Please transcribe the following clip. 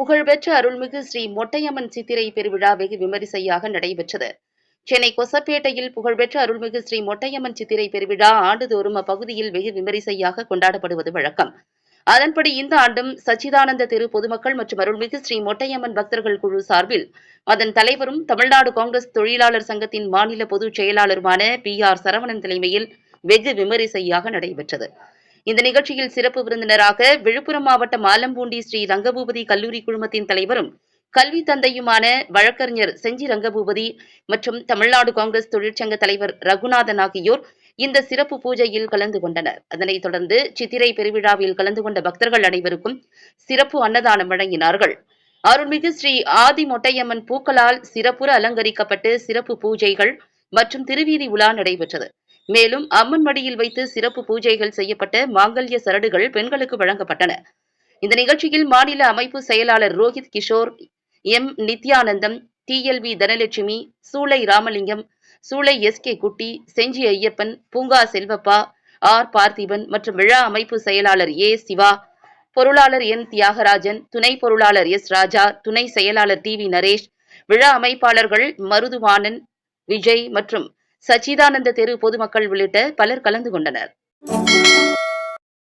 புகழ்பெற்ற அருள்மிகு ஸ்ரீ மொட்டையம்மன் சித்திரை பெருவிழா வெகு விமரிசையாக நடைபெற்றது. சென்னை கொசப்பேட்டையில் புகழ்பெற்ற அருள்மிகு ஸ்ரீ மொட்டையம்மன் சித்திரை பெருவிழா ஆண்டுதோறும் அப்பகுதியில் வெகு விமரிசையாக கொண்டாடப்படுவது வழக்கம். அதன்படி இந்த ஆண்டும் சச்சிதானந்த தெரு பொதுமக்கள் மற்றும் அருள்மிகு ஸ்ரீ மொட்டையம்மன் பக்தர்கள் குழு சார்பில் அதன் தலைவரும் தமிழ்நாடு காங்கிரஸ் தொழிலாளர் சங்கத்தின் மாநில பொதுச் செயலாளருமான பி ஆர் சரவணன் தலைமையில் வெகு விமரிசையாக நடைபெற்றது. இந்த நிகழ்ச்சியில் சிறப்பு விருந்தினராக விழுப்புரம் மாவட்டம் ஆலம்பூண்டி ஸ்ரீ ரங்கபூபதி கல்லூரி குழுமத்தின் தலைவரும் கல்வி தந்தையுமான வழக்கறிஞர் செஞ்சி ரங்கபூபதி மற்றும் தமிழ்நாடு காங்கிரஸ் தொழிற்சங்க தலைவர் ரகுநாதன் ஆகியோர் இந்த சிறப்பு பூஜையில் கலந்து கொண்டனர். அதனைத் தொடர்ந்து சித்திரை பெருவிழாவில் கலந்து கொண்ட பக்தர்கள் அனைவருக்கும் சிறப்பு அன்னதானம் வழங்கினார்கள். அருள்மிகு ஸ்ரீ ஆதி மொட்டையம்மன் பூக்களால் சிறப்புற அலங்கரிக்கப்பட்டு சிறப்பு பூஜைகள் மற்றும் திருவீதி உலா நடைபெற்றது. மேலும் அம்மன் மடியில் வைத்து சிறப்பு பூஜைகள் செய்யப்பட்ட மாங்கல்ய சரடுகள் பெண்களுக்கு வழங்கப்பட்டன. இந்த நிகழ்ச்சியில் மாநில அமைப்பு செயலாளர் Rohit Kishore M. Nithyanandam T. L. V. Dhanalakshmi Choolai Ramalingam Choolai S. K. குட்டி செஞ்சி ஐயப்பன் பூங்கா செல்வப்பா ஆர். பார்த்திபன் மற்றும் விழா அமைப்பு செயலாளர் ஏ. சிவா பொருளாளர் என். தியாகராஜன் துணை பொருளாளர் எஸ். ராஜா துணை செயலாளர் டி. வி. நரேஷ் விழா அமைப்பாளர்கள் மருதுவானன் விஜய் மற்றும் சச்சிதானந்த தெரு பொதுமக்கள் உள்ளிட்ட பலர் கலந்து கொண்டனர்.